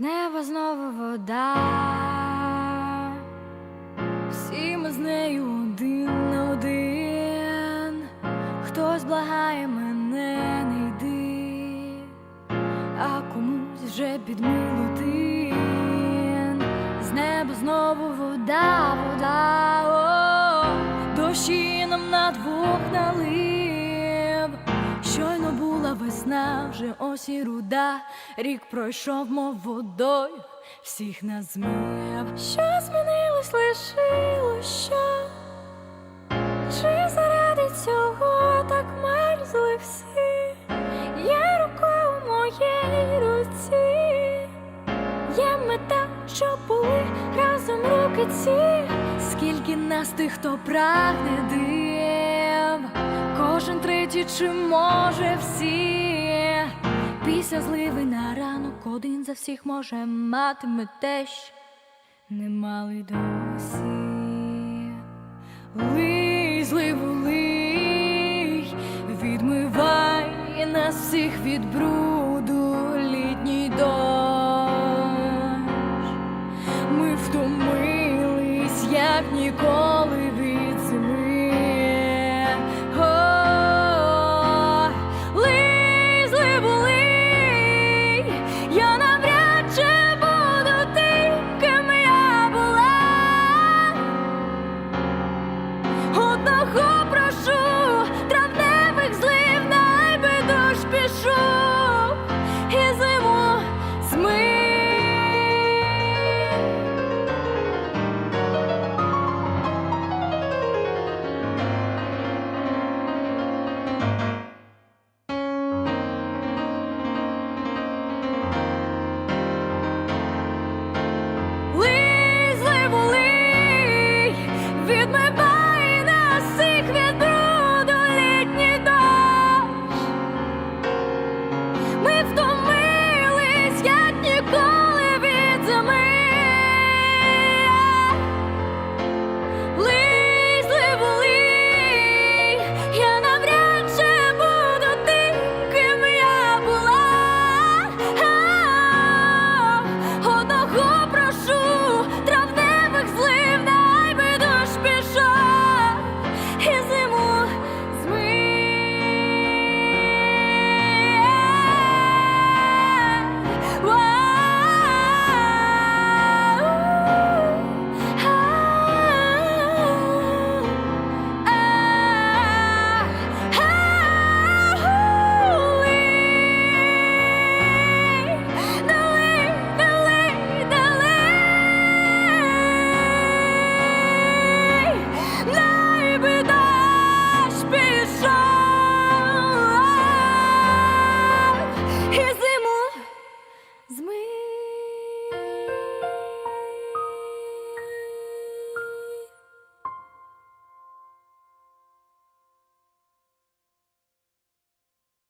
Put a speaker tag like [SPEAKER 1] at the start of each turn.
[SPEAKER 1] З неба знову вода, всі ми з нею один на один. Хтось благає мене, не йди, а комусь вже підмилутин. З неба знову вода, вода, о, дощі нам на двох налив. Була весна, вже осінь руда, рік пройшов, мов водою, всіх нас змив. Що змінилось, лишилось що? Чи заради цього так мерзли всі? Є рука у моїй руці, є мета, що були разом руки ці. Скільки нас тих, хто прагне див, кожен третій чи може всі. Після зливи на ранок один за всіх може матиме те, що не мали досі. Лий, лий, відмивай нас всіх від бруду,